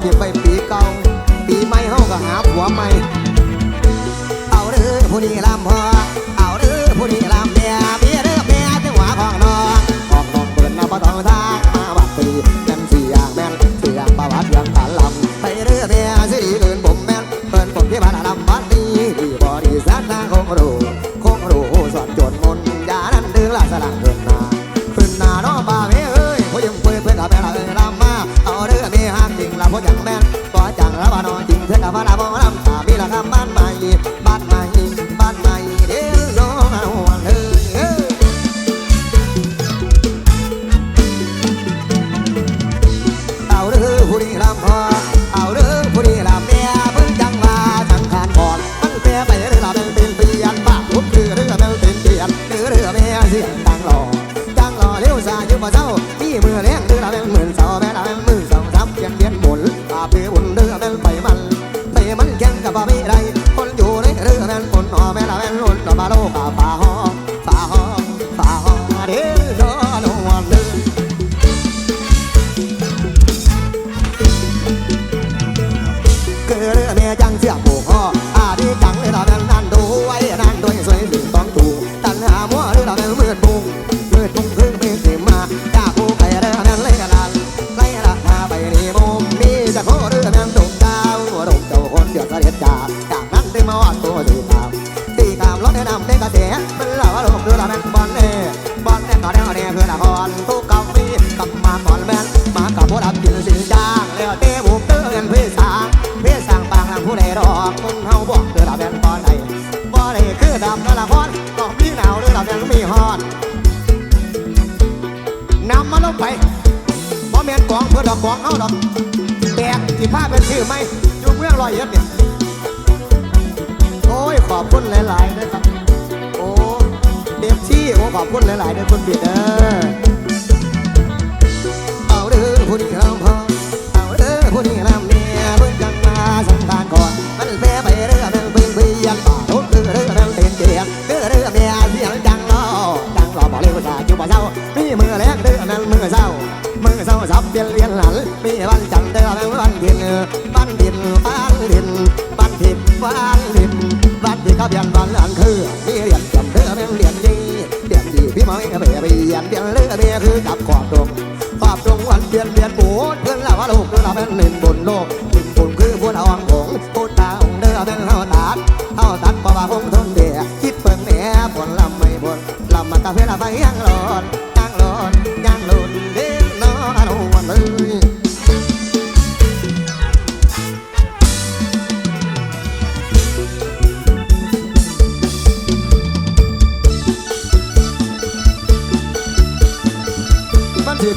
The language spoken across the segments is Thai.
que vai บ่จังแม่นบ่จังแล้วบ่นอนจริงเธอกับว่า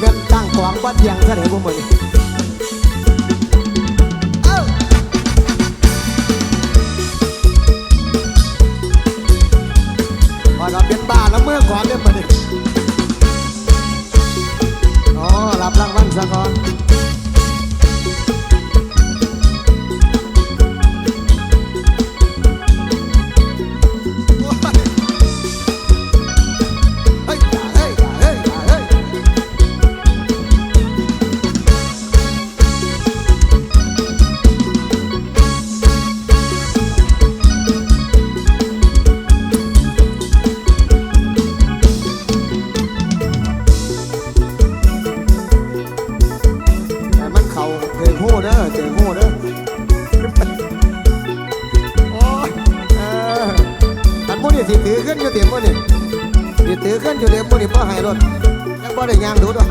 เป็นตั้งของว่าเทียงเสนอผมหมด สิถือขึ้นอยู่เต็มพวนี้สิถือขึ้นอยู่เต็มพวนี้พ่อให้รถยังบ่ได้ยางดูด้วย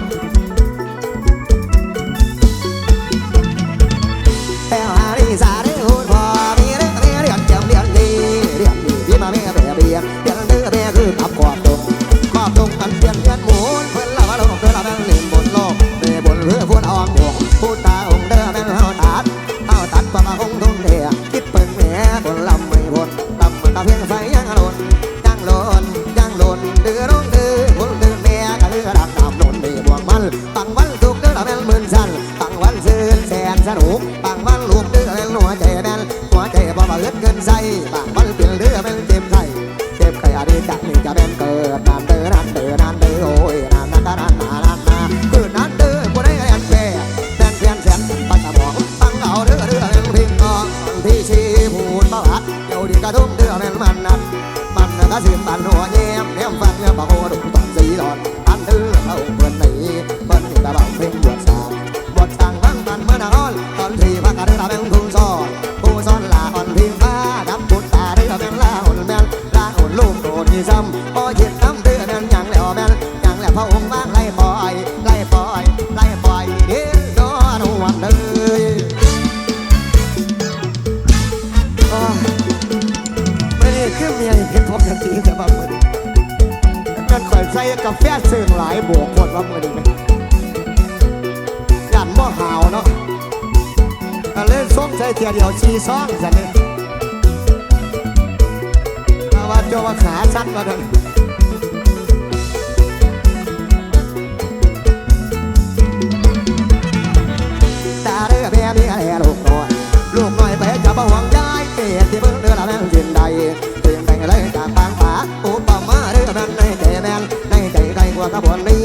รอดีตจากนี่จะเป็นเกิดนาน เล่นส้มใส่เทียเดียวชีซ่องสันนี่อาว่าเจ้าว่าขาสั้นมาทันตาเรือแม่นี่แห่ลูกน้อยลูกน้อยไปจะบ่หวังย้เกียรติเบิ่งเรือละแม่งยินใดเพียงแต่งเลยจากปางป่าอุปมาเรือแม่งในใจแม่งในใจใครกว่ากระบวนนี้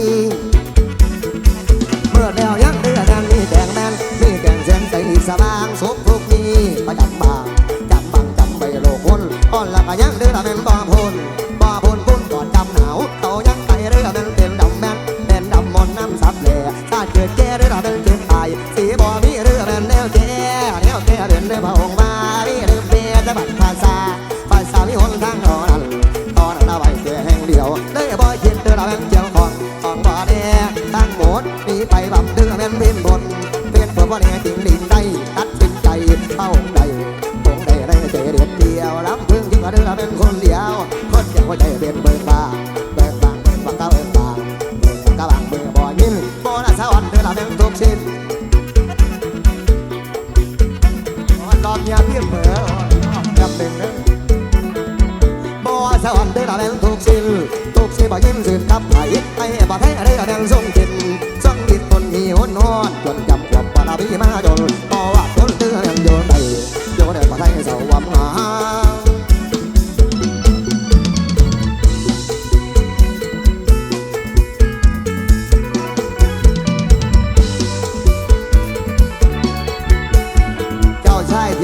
ยวได้บ่เห็นเรือแมนเจ้าของของบ่แน่ตั้งหมดหนีไปบำเดือแม่นเป็นบนเป็นเพื่อบ่แน่จริงดินได้ตัดสินใจเข้าใจคงได้ได้ใจเด็ดเดียวรับเพิ่งที่มาเดือแม่นคนเดียวคนเดียวหัวใจเป็นเบิ่ง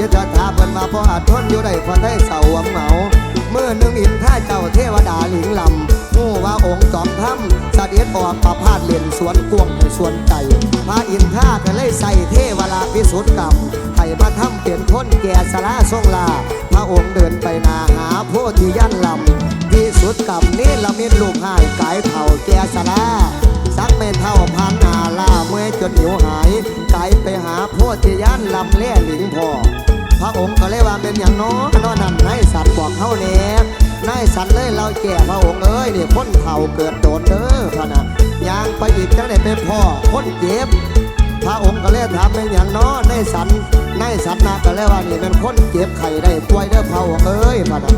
ยที่จะถาเพิ่นมาพออาทนอยู่ได้พอได้เสาวเหงาเมื่อนึ่งอินท่าเจ้าเทวดาหลิงลำงูว่าองค์จอมถ้ำสเสด็จออกประพาสเล่นสวนกวงในสวนใจพระอินท่าก็เลยใส่เทวราพิสุทธิ์กรรมให้พระถ้ำเปลี่ยนคนแก่สละทรงลา พระองค์เดินไปนาหาโพธิยันลำพิสุทธิ์กรรมนี่ละมิดลูกหายกายเท่าแก่สละ สักไม่เท่าพันนาลาเมื่อจนหิวหายไกายไปหาโพธิยันลำเล่หลิงพ่อพระองค์ก็เลยว่าเป็นอย่างน้อยนอนั่นนายสัตว์บอกเขาเน่นายสัตว์เลยเราแก่พระองค์เอ้ยนี่คนเฒ่าเกิดโดนเด้อพะนะยางไปอีกจังได้เป็นพ่อคนเจ็บพระองค์ก็เลยถามเป็นอย่างน้อยนายสันนายสัตว์นะก็เลยว่านี่เป็นคนเจ็บไข้ได้ป่วยเด้อพระองค์เอ้ยพะนะ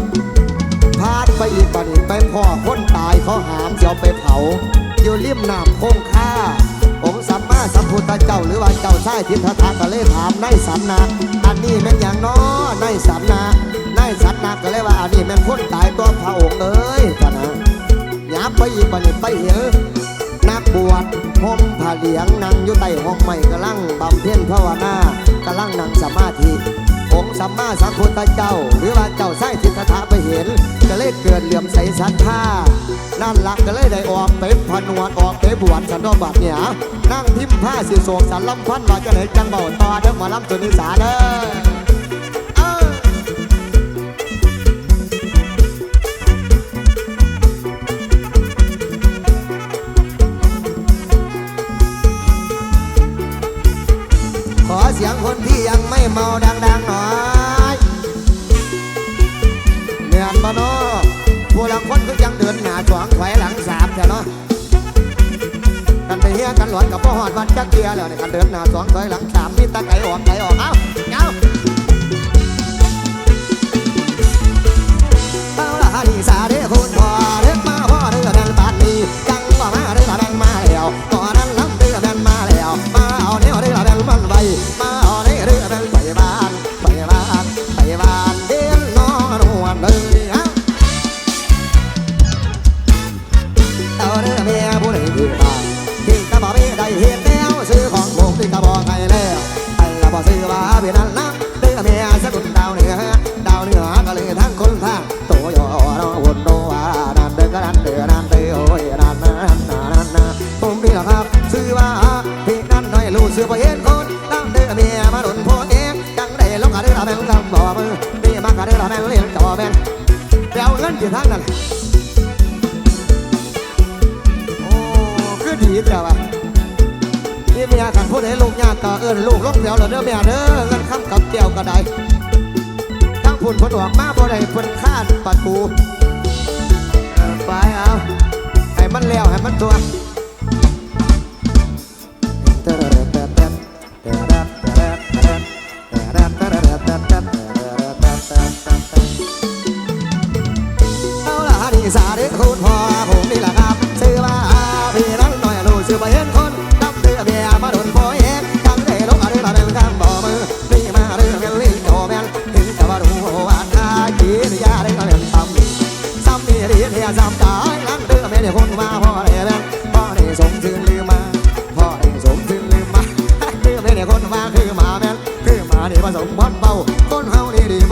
พาดไปอีกบัดนี้ไปพ่อคนตายเขาหามเสียวไปเผา อยู่ริมน้ำคงคาองค์สัมมาสัมพุทธเจ้าหรือว่าเจ้าชายทิพทาก็เลยถามนายสันนาอันนี้แม่นอย่างน้อนายสันนานายสันนาก็เลยว่าอันนี้แม่นคนตายตัวพระองค์เอ้ยกันนะยามไปอีกบัดนี้ไปเห็นนักบวชห่มผ้าเหลียงนั่งอยู่ใต้ห้องไม้กำลังบำเพ็ญภาวนากำลังนั่งสมาธิ องค์สัมมาสัมพุทธเจ้า หรือว่าเจ้าไส้ทิฏฐะไปเห็น ก็เลยเกิดเหลื่อมใสศรัทธานั่นหลักก็เลยได้ออกไปพนวดออกไปบวชสันนบัดเนี่ยนั่งทิมผ้าสีโศกสันลำพันว่าจะไหนจังเบาต่อเด้อมาลำตัวนิสาเด้อ ขอเสียงคนที่ยังไม่เมาดังๆหน่อยเนียนมาเนาะผู้หลังคนก็ยังเดินหน้าสองถอยหลังสามแต่เนาะกันไปเฮียกันหลอนกับพ่อหอดวันจักเกียแล้วเนี่ยกันเดินหน้าสองถอยหลังสามมีตาไก่ออกไก่ออกเอ้าเอ้าเอาละฮานีสาเด้คุณพ่อเล็กมาพ่อเรือแมนปานนี้จัง อยู่ทางนั้นโอ้คือดีจ้ะวะนี่เมียขันพูดให้ลูกญากก็เอิญลูกลงแถวแล้วเด้อเมียเด้อเงินค้ำกับแก้วก็ได้ทั้งพุ่นเพนออกมาบ่ได้พนคาดปัดปูไปเอาให้มันแล้วให้มันตัว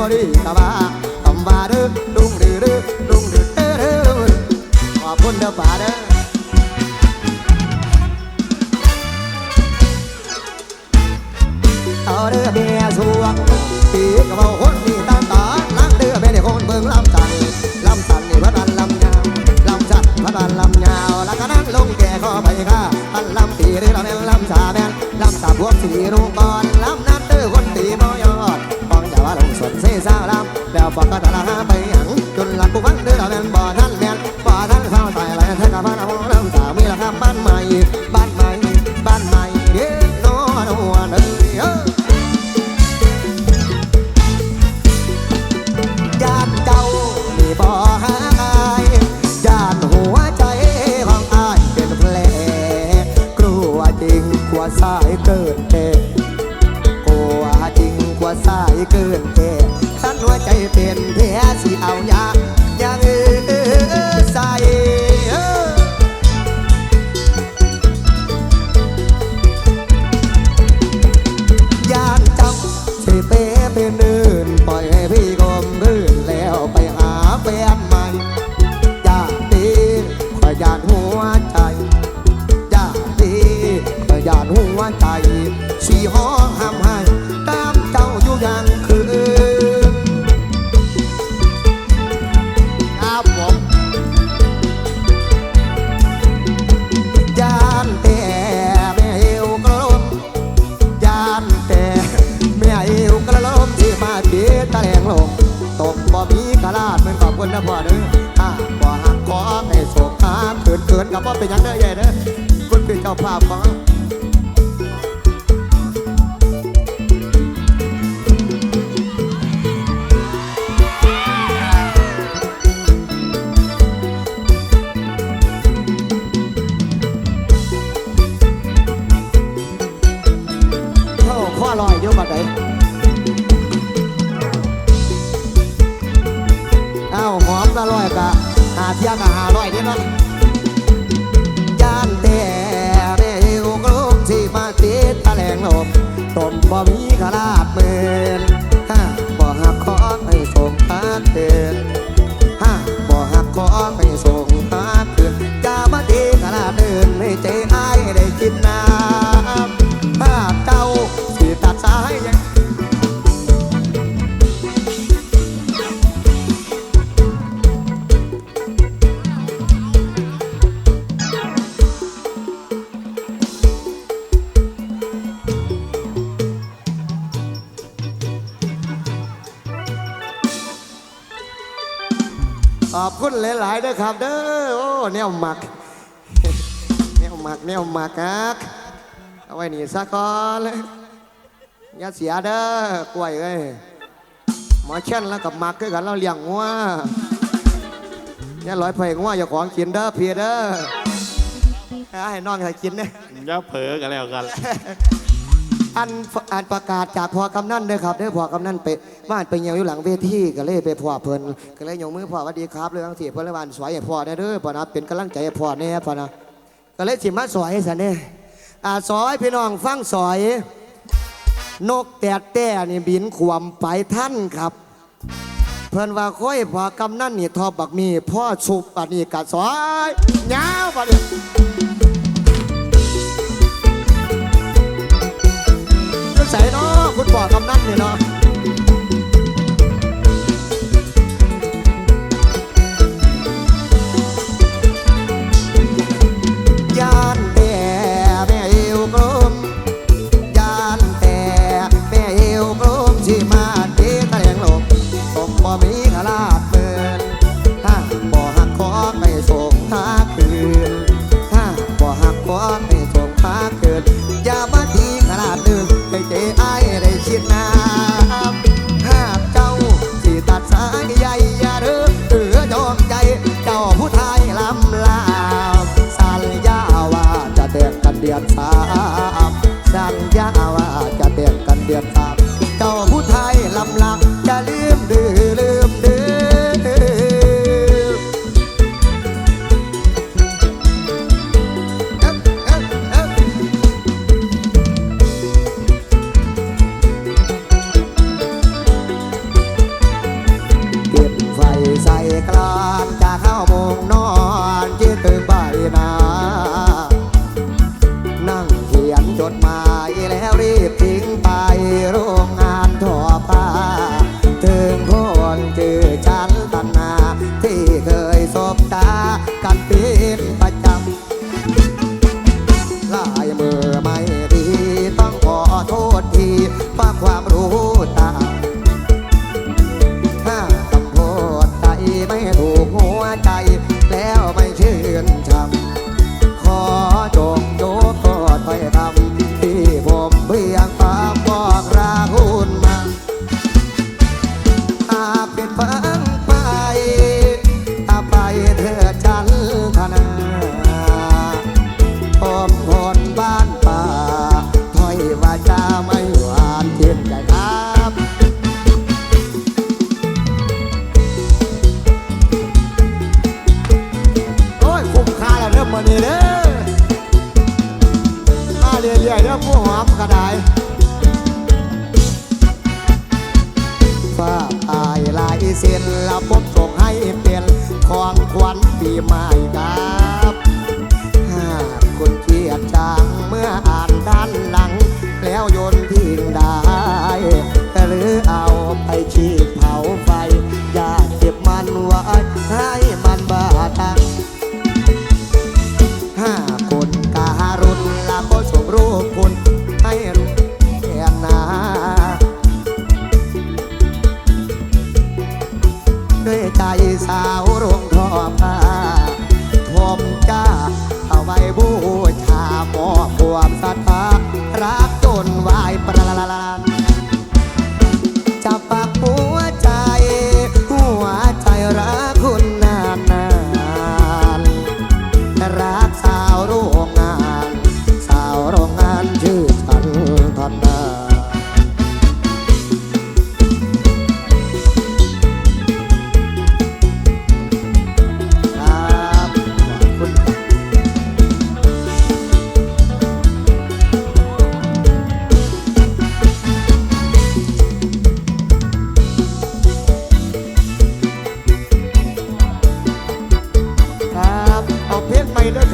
ฮานี่ดีบ่ดีตาบ้าตำบาเด้อดุงดื้อดื้อดุงดื้อเด้อเด้อขอบคุณเด้อป่าเด้อ เทียก็หาร้อยเดียเนาะ ครับเด้อโอ้แนวหมักแนวหมักแนวหมักครับเอาไว้นี่ซะก่อนเลยอย่าเสียเด้อกล้วยเอ้ยหมอเช่นแล้วกับหมักคือกันเราเลี้ยงงัวอย่าลอยไผ่งัวอย่าของกินเด้อเพียเด้อเอาให้น้องให้กินเนี่ยอย่าเผลอกันแล้วกัน อันอันประกาศจากพอกำนันเด้อครับเด้อพอกำนันไปบ้านไปเหี่ยวอยู่หลังเวทีก็เลยไปพ่อเพิ่นก็เลยยกมือพ่อสวัสดีครับเรื่องที่เพิ่นเลยว่าสวยให้พ่อได้เด้อพ่อนะเป็นกำลังใจให้พ่อแน่พ่อนะก็เลยสิมาสวยซะเนี่ยอ่าสอยพี่น้องฟังสอย นกแตดแต่นี่บินขวมไปท่านครับ เพิ่นว่าค่อยพอกำนันนี่ทอบักมีพ่อชุบอันนี้กะสอยยาวบัดนี้ ใส่เนาะคุณพ่อกำนันเนี่ยเนาะ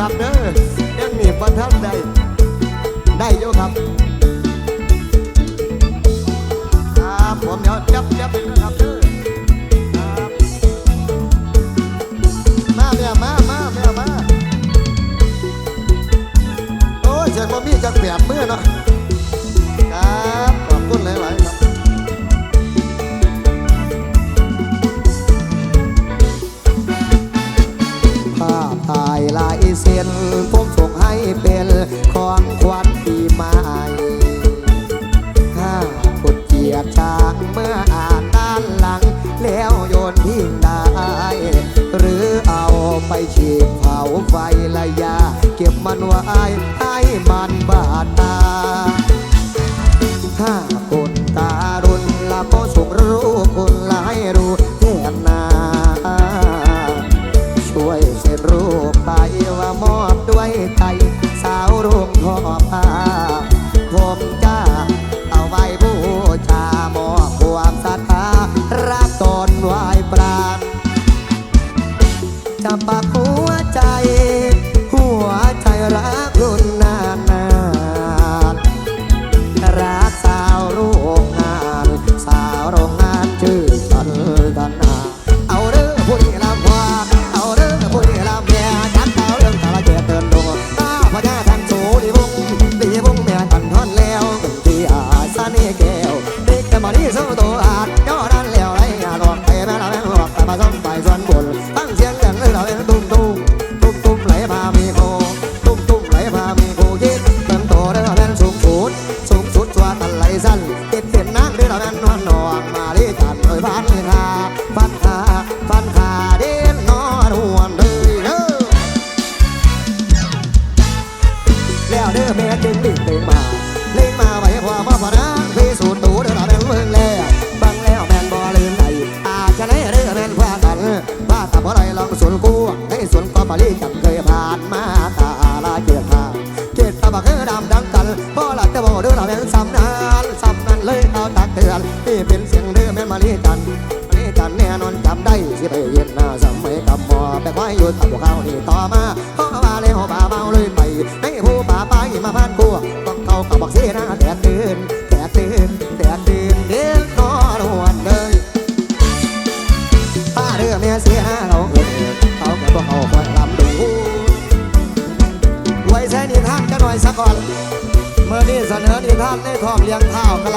ครับเด้อยังหนีบรทับได้ได้เยอะครับครับผมเดี๋ยวจับจับไปนะครับเด้อครับมาแม่มามาแม่มาโอ้ยเสียงบ่มีจักแบบมือเนาะ ถ้าโก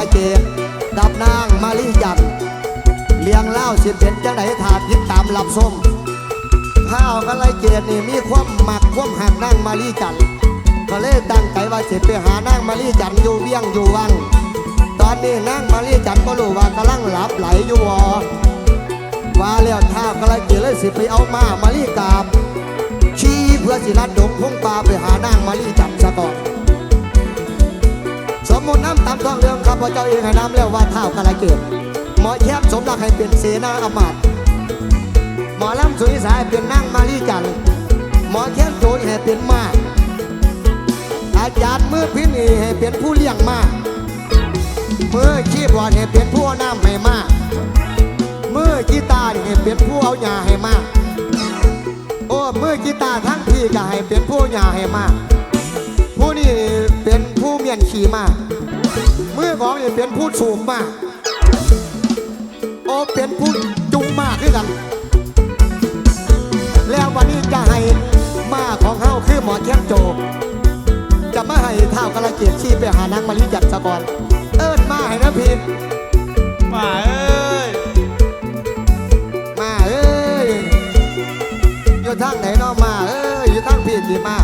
งข้าวกะละเกดกับนางมาลีจันเลี้ยงเล่าสิเป็นจังไดถาดยิดตามลำส้มข้าวกะละเกดนี่มีความหมักความหักนางมาลีจันก็เลยตั้งใจว่าสิไปหานางมาลีจันอยู่เวียงอยู่วัง ตอนนี้นางมาลีจันก็รู้ว่ากำลังหลับไหลอยู่วอว่าแล้วท่ากระเกียเลยสิไปเอามามาลีกาบชี้เพื่อสิรัดดงพงปลาไปหานางมาลีจับซะก่อน มมุติน้ำตามท้องเรื่องข้าพเจ้าเองให้น้ำแล้วว่าเท่ากระเกียหมอแคบสมรักให้เป็นเสนาอมาตหมอลำสุริสายเป็นนางมาลีจันหมอแคบโจยให้เป็นมาอาจารย์มือพินีให้เป็นผู้เลี้ยงมามือขี้บอลให้เป็นผู้น้ำให้มามือกีตาร์นี่เป็นผู้เอาหญ้าให้มากโอ้มือกีตาร์ทั้งพี่ก็ให้เป็นผู้หญ้าให้มาก ผู้เมียนขี่มากมือของนี่เป็นผู้สูงมากโอ้เป็นผู้จุงมากด้วยกัน แล้ววันนี้จะให้มาของเฮาคือหมอแคมโจ จะมาให้เท่ากระเกียดชีไปหานางมาริจัดสะก่อน เอิ้นมาให้นะพี่มาเอ้ย มาเอ้ยอยู่ทางไหนเนาะมาเอ้ยอยู่ทางพี่ดีมา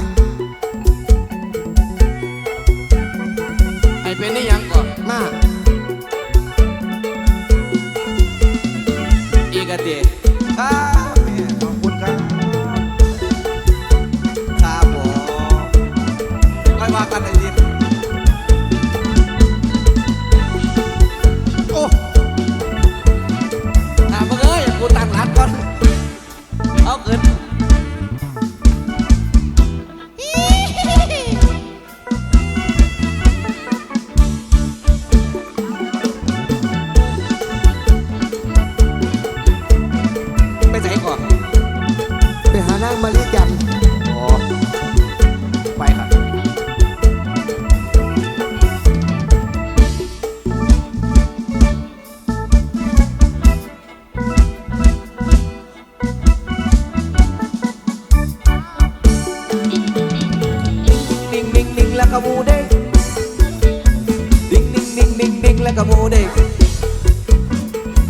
like a mô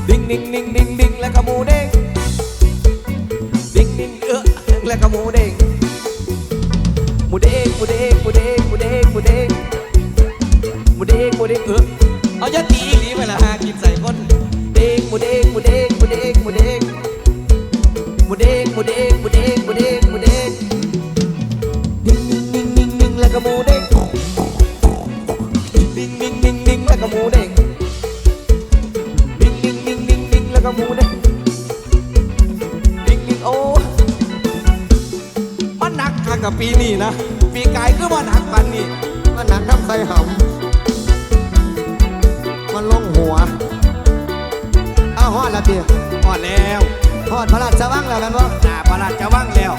Đinh đinh đinh đinh đinh là a mô đê Đinh đinh ơ là a mô đê Mô đê mô đê mô đê mô đê mô đê Mô đê mô đê ơ. Ở giá tí อ่อนแล้วทอดพระราชวังแล้วกันว่าพระราชวังแล้ว